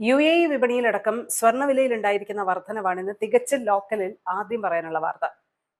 U A E വിപണിയിലടക്കം സ്വർണവിലയിൽ ഉണ്ടായിരിക്കുന്ന വർധനവാണ് ഇന്ന് തികച്ചും ലോക്കലിൽ ആദ്യം പറയാനുള്ള വാർത്ത.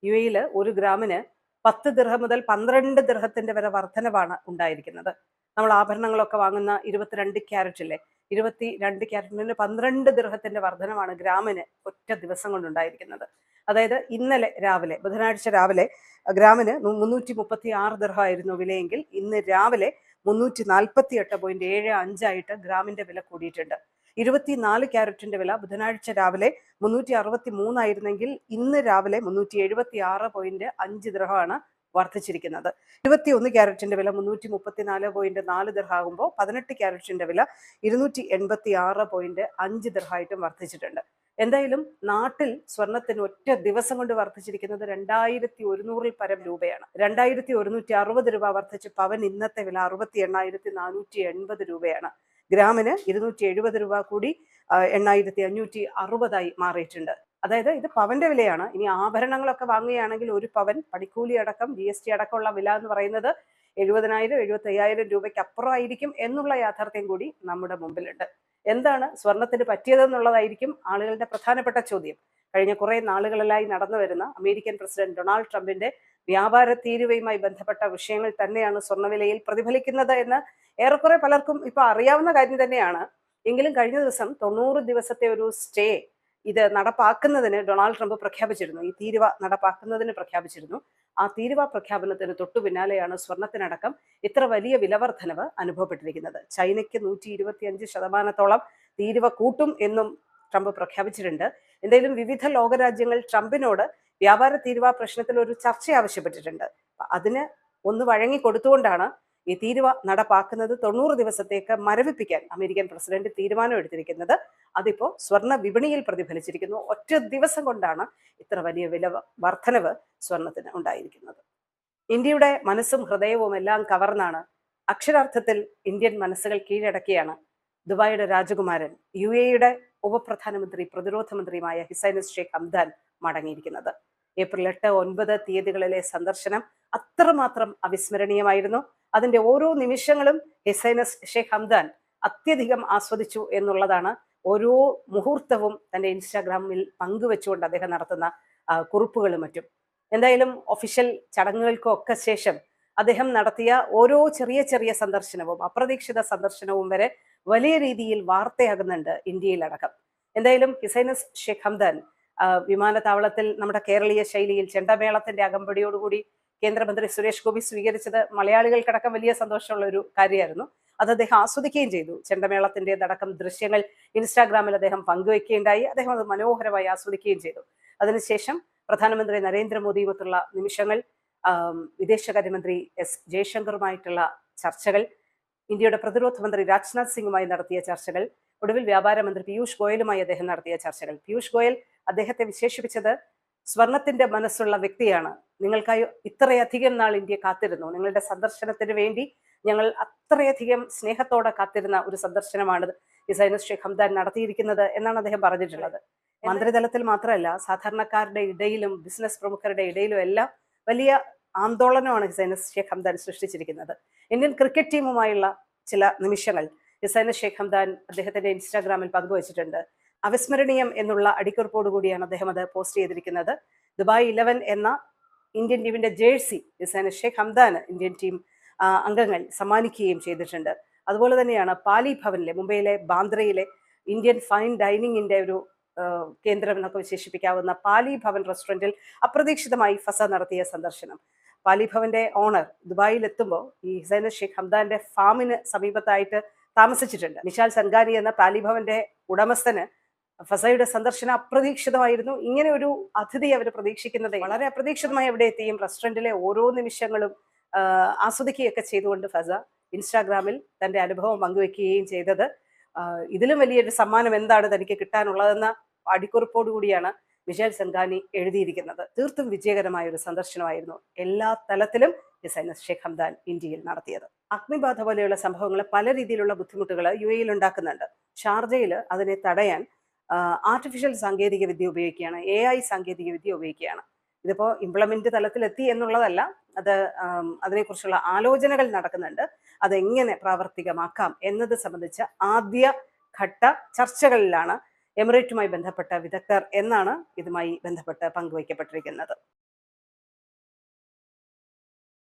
യു എയിൽ ഒരു ഗ്രാമിന് പത്ത് ദിർഹം മുതൽ പന്ത്രണ്ട് ദിർഹത്തിന്റെ വരെ വർധനവാണ് ഉണ്ടായിരിക്കുന്നത്. നമ്മൾ ആഭരണങ്ങളൊക്കെ വാങ്ങുന്ന ഇരുപത്തിരണ്ട് ക്യാരറ്റില്ലേ ഇരുപത്തി രണ്ട് ക്യാരറ്റിന് പന്ത്രണ്ട് ദിർഹത്തിന്റെ വർധനമാണ് ഗ്രാമിന് ഒറ്റ ദിവസം കൊണ്ടുണ്ടായിരിക്കുന്നത്. അതായത് ഇന്നലെ രാവിലെ ബുധനാഴ്ച രാവിലെ ഗ്രാമിന് മുന്നൂറ്റി മുപ്പത്തി ആറ് ദിർഹമായിരുന്നു വിലയെങ്കിൽ ഇന്ന് രാവിലെ മുന്നൂറ്റി നാൽപ്പത്തി എട്ട് പോയിന്റ് ഏഴ് അഞ്ചായിട്ട് ഗ്രാമിന്റെ വില കൂടിയിട്ടുണ്ട്. ഇരുപത്തിനാല് ക്യാരറ്റിന്റെ വില ബുധനാഴ്ച രാവിലെ മുന്നൂറ്റി അറുപത്തി മൂന്നായിരുന്നെങ്കിൽ ഇന്ന് രാവിലെ മുന്നൂറ്റി എഴുപത്തി ആറ് പോയിന്റ് അഞ്ച് ദൃഹമാണ് വർദ്ധിച്ചിരിക്കുന്നത്. ഇരുപത്തി ഒന്ന് ക്യാരറ്റിന്റെ വില മുന്നൂറ്റി മുപ്പത്തിനാല് പോയിന്റ് നാല് ദിർഹാകുമ്പോൾ പതിനെട്ട് ക്യാരറ്റിന്റെ വില ഇരുന്നൂറ്റി എൺപത്തി ആറ് പോയിന്റ് അഞ്ച് ദിർഹായിട്ടും വർദ്ധിച്ചിട്ടുണ്ട്. എന്തായാലും നാട്ടിൽ സ്വർണത്തിന് ഒറ്റ ദിവസം കൊണ്ട് വർദ്ധിച്ചിരിക്കുന്നത് രണ്ടായിരത്തി ഒരുന്നൂറിൽ പരം രൂപയാണ്. രണ്ടായിരത്തി ഒരുന്നൂറ്റി അറുപത് രൂപ വർദ്ധിച്ച് പവൻ ഇന്നത്തെ വില അറുപത്തി എണ്ണായിരത്തി നാനൂറ്റി എൺപത് രൂപയാണ്. ഗ്രാമിന് ഇരുന്നൂറ്റി എഴുപത് രൂപ കൂടി എണ്ണായിരത്തി അഞ്ഞൂറ്റി അറുപതായി മാറിയിട്ടുണ്ട്. അതായത് ഇത് പവന്റെ വിലയാണ്. ഇനി ആഭരണങ്ങളൊക്കെ വാങ്ങുകയാണെങ്കിൽ ഒരു പവൻ പണിക്കൂലി അടക്കം ജി എസ് ടി അടക്കമുള്ള വില എന്ന് പറയുന്നത് എഴുപതിനായിരം എഴുപത്തി അയ്യായിരം രൂപയ്ക്ക് അപ്പുറമായിരിക്കും എന്നുള്ള യാഥാർത്ഥ്യം കൂടി നമ്മുടെ മുമ്പിലുണ്ട്. എന്താണ് സ്വർണത്തിന് പറ്റിയതെന്നുള്ളതായിരിക്കും ആളുകളുടെ പ്രധാനപ്പെട്ട ചോദ്യം. കഴിഞ്ഞ കുറേ നാളുകളിലായി നടന്നു വരുന്ന അമേരിക്കൻ പ്രസിഡന്റ് ഡൊണാൾഡ് ട്രംപിന്റെ വ്യാപാര തീരുവയുമായി ബന്ധപ്പെട്ട വിഷയങ്ങൾ തന്നെയാണ് സ്വർണവിലയിൽ പ്രതിഫലിക്കുന്നത് എന്ന് ഏറെക്കുറെ പലർക്കും ഇപ്പൊ അറിയാവുന്ന കാര്യം തന്നെയാണ്. എങ്കിലും കഴിഞ്ഞ ദിവസം തൊണ്ണൂറ് ദിവസത്തെ ഒരു സ്റ്റേ ഇത് നടപ്പാക്കുന്നതിന് ഡൊണാൾഡ് ട്രംപ് പ്രഖ്യാപിച്ചിരുന്നു. ഈ തീരുവ നടപ്പാക്കുന്നതിന് പ്രഖ്യാപിച്ചിരുന്നു. ആ തീരുവ പ്രഖ്യാപനത്തിന് തൊട്ടു പിന്നാലെയാണ് സ്വർണത്തിനടക്കം ഇത്ര വലിയ വിലവർദ്ധനവ് അനുഭവപ്പെട്ടിരിക്കുന്നത്. ചൈനയ്ക്ക് നൂറ്റി ഇരുപത്തിയഞ്ച് ശതമാനത്തോളം തീരുവ കൂട്ടും എന്നും ട്രംപ് പ്രഖ്യാപിച്ചിട്ടുണ്ട്. എന്തെങ്കിലും വിവിധ ലോകരാജ്യങ്ങൾ ട്രംപിനോട് വ്യാപാര തീരുവ പ്രശ്നത്തിൽ ഒരു ചർച്ച ആവശ്യപ്പെട്ടിട്ടുണ്ട്. അതിന് ഒന്ന് വഴങ്ങി കൊടുത്തുകൊണ്ടാണ് ഈ തീരുവ നടപ്പാക്കുന്നത്. തൊണ്ണൂറ് ദിവസത്തേക്ക് മരവിപ്പിക്കാൻ അമേരിക്കൻ പ്രസിഡന്റ് തീരുമാനം എടുത്തിരിക്കുന്നത്. അതിപ്പോ സ്വർണ വിപണിയിൽ പ്രതിഫലിച്ചിരിക്കുന്നു. ഒറ്റ ദിവസം കൊണ്ടാണ് ഇത്ര വലിയ വില വർധനവ് സ്വർണത്തിന് ഉണ്ടായിരിക്കുന്നത്. ഇന്ത്യയുടെ മനസ്സും ഹൃദയവും എല്ലാം കവർന്നാണ് അക്ഷരാർത്ഥത്തിൽ ഇന്ത്യൻ മനസ്സുകൾ കീഴടക്കിയാണ് ദുബായിയുടെ രാജകുമാരൻ യു എയുടെ ഉപപ്രധാനമന്ത്രി പ്രതിരോധ മന്ത്രിയുമായ ഹിസൈനസ് ഷേഖ് ഹംദാൻ മടങ്ങിയിരിക്കുന്നത്. ഏപ്രിൽ എട്ട് ഒൻപത് തീയതികളിലെ സന്ദർശനം അത്രമാത്രം അവിസ്മരണീയമായിരുന്നു. അതിന്റെ ഓരോ നിമിഷങ്ങളും ഹിസൈനസ് ഷെയ്ഖ് ഹംദാൻ അത്യധികം ആസ്വദിച്ചു എന്നുള്ളതാണ് ഓരോ മുഹൂർത്തവും തന്റെ ഇൻസ്റ്റാഗ്രാമിൽ പങ്കുവെച്ചുകൊണ്ട് അദ്ദേഹം നടത്തുന്ന കുറിപ്പുകളും മറ്റും. എന്തായാലും ഒഫീഷ്യൽ ചടങ്ങുകൾക്കൊക്കെ ശേഷം അദ്ദേഹം നടത്തിയ ഓരോ ചെറിയ ചെറിയ സന്ദർശനവും അപ്രതീക്ഷിത സന്ദർശനവും വരെ വലിയ രീതിയിൽ വാർത്തയാകുന്നുണ്ട് ഇന്ത്യയിലടക്കം. എന്തായാലും ഹിസൈനസ് ഷെയ്ഖ് ഹംദാൻ വിമാനത്താവളത്തിൽ നമ്മുടെ കേരളീയ ശൈലിയിൽ ചെണ്ടമേളത്തിന്റെ അകമ്പടിയോടുകൂടി കേന്ദ്രമന്ത്രി സുരേഷ് ഗോപി സ്വീകരിച്ചത് മലയാളികൾക്കടക്കം വലിയ സന്തോഷമുള്ള ഒരു കാര്യമായിരുന്നു. അത് അദ്ദേഹം ആസ്വദിക്കുകയും ചെയ്തു. ചെണ്ടമേളത്തിന്റെ അടക്കം ദൃശ്യങ്ങൾ ഇൻസ്റ്റാഗ്രാമിൽ അദ്ദേഹം പങ്കുവെക്കുകയുണ്ടായി. അദ്ദേഹം അത് മനോഹരമായി ആസ്വദിക്കുകയും ചെയ്തു. അതിനുശേഷം പ്രധാനമന്ത്രി നരേന്ദ്രമോദിയുമൊത്തുള്ള നിമിഷങ്ങൾ വിദേശകാര്യമന്ത്രി എസ് ജയശങ്കറുമായിട്ടുള്ള ചർച്ചകൾ ഇന്ത്യയുടെ പ്രതിരോധ മന്ത്രി രാജ്നാഥ് സിംഗുമായി നടത്തിയ ചർച്ചകൾ ഒടുവിൽ വ്യാപാര മന്ത്രി പീയൂഷ് ഗോയലുമായി അദ്ദേഹം നടത്തിയ ചർച്ചകൾ. പീയൂഷ് ഗോയൽ അദ്ദേഹത്തെ വിശേഷിപ്പിച്ചത് സ്വർണത്തിന്റെ മനസ്സുള്ള വ്യക്തിയാണ്. നിങ്ങൾക്കായി ഇത്രയധികം നാൾ ഇന്ത്യ കാത്തിരുന്നു. നിങ്ങളുടെ സന്ദർശനത്തിന് വേണ്ടി ഞങ്ങൾ അത്രയധികം സ്നേഹത്തോടെ കാത്തിരുന്ന ഒരു സന്ദർശനമാണ് ഇസൈനസ് ഷെയ്ഖ് ഹംദാൻ നടത്തിയിരിക്കുന്നത് എന്നാണ് അദ്ദേഹം പറഞ്ഞിട്ടുള്ളത്. മന്ത്രിതലത്തിൽ മാത്രമല്ല സാധാരണക്കാരുടെ ഇടയിലും ബിസിനസ് പ്രമുഖരുടെ ഇടയിലും എല്ലാം വലിയ ആന്തോളനമാണ് ഹിസൈനസ് ഷെയ്ഖ് ഹംദാൻ സൃഷ്ടിച്ചിരിക്കുന്നത്. ഇന്ത്യൻ ക്രിക്കറ്റ് ടീമുമായുള്ള ചില നിമിഷങ്ങൾ ഹിസൈനസ് ഷെയ്ഖ് ഹംദാൻ അദ്ദേഹത്തിന്റെ ഇൻസ്റ്റാഗ്രാമിൽ പങ്കുവച്ചിട്ടുണ്ട്. അവിസ്മരണീയം എന്നുള്ള അടിക്കുറിപ്പോട് കൂടിയാണ് അദ്ദേഹം അത് പോസ്റ്റ് ചെയ്തിരിക്കുന്നത്. ദുബായ് ഇലവൻ എന്ന ഇന്ത്യൻ ടീമിന്റെ ജേഴ്സി ഡിസൈനർ ഷെയ്ഖ് ഹംദാന് ഇന്ത്യൻ ടീം അംഗങ്ങൾ സമ്മാനിക്കുകയും ചെയ്തിട്ടുണ്ട്. അതുപോലെ തന്നെയാണ് പാലി ഭവനിലെ മുംബൈയിലെ ബാന്ദ്രയിലെ ഇന്ത്യൻ ഫൈൻ ഡൈനിങ്ങിന്റെ ഒരു കേന്ദ്രം എന്നൊക്കെ വിശേഷിപ്പിക്കാവുന്ന പാലി ഭവൻ റെസ്റ്റോറന്റിൽ അപ്രതീക്ഷിതമായി ഫസ നടത്തിയ സന്ദർശനം. പാലി ഭവന്റെ ഓണർ ദുബായിൽ എത്തുമ്പോൾ ഈ ഹിസൈന ഷെയ്ഖ് ഹംദാന്റെ ഫാമിന് സമീപത്തായിട്ട് താമസിച്ചിട്ടുണ്ട്. നിഷാൽ സൻഗാനി എന്ന പാലി ഭവന്റെ ഉടമസ്ഥന് ഫസയുടെ സന്ദർശനം അപ്രതീക്ഷിതമായിരുന്നു. ഇങ്ങനെ ഒരു അതിഥി അവർ പ്രതീക്ഷിക്കുന്നത് വളരെ അപ്രതീക്ഷിതമായി അവിടെ എത്തിയും റെസ്റ്റോറന്റിലെ ഓരോ നിമിഷങ്ങളും ആസ്വദിക്കുകയൊക്കെ ചെയ്തുകൊണ്ട് ഫസ ഇൻസ്റ്റാഗ്രാമിൽ തന്റെ അനുഭവം പങ്കുവെക്കുകയും ചെയ്തത്. ഇതിലും വലിയൊരു സമ്മാനം എന്താണ് തനിക്ക് കിട്ടാനുള്ളതെന്ന അടിക്കുറിപ്പോടു കൂടിയാണ് മിഷേൽ സെൻഗാനി എഴുതിയിരിക്കുന്നത്. തീർത്തും വിജയകരമായ ഒരു സന്ദർശനമായിരുന്നു എല്ലാ തലത്തിലും ഡിസൈനർ ഷേഖ് ഹംദാൻ ഇന്ത്യയിൽ നടത്തിയത്. അഗ്നിബാധ പോലെയുള്ള സംഭവങ്ങൾ പല രീതിയിലുള്ള ബുദ്ധിമുട്ടുകൾ യു എയിൽ ഉണ്ടാക്കുന്നുണ്ട്. ഷാർജയിൽ അതിനെ തടയാൻ ആർട്ടിഫിഷ്യൽ സാങ്കേതിക വിദ്യ ഉപയോഗിക്കുകയാണ് എ ഐ സാങ്കേതിക വിദ്യ ഉപയോഗിക്കുകയാണ്. ഇതിപ്പോൾ ഇംപ്ലിമെന്റ് തലത്തിലെത്തി എന്നുള്ളതല്ല അത് അതിനെക്കുറിച്ചുള്ള ആലോചനകൾ നടക്കുന്നുണ്ട്. അതെങ്ങനെ പ്രാവർത്തികമാക്കാം എന്നത് സംബന്ധിച്ച ആദ്യ ഘട്ട ചർച്ചകളിലാണ് എമിറേറ്റുമായി ബന്ധപ്പെട്ട വിദഗ്ധർ എന്നാണ് ഇതുമായി ബന്ധപ്പെട്ട് പങ്കുവയ്ക്കപ്പെട്ടിരിക്കുന്നത്.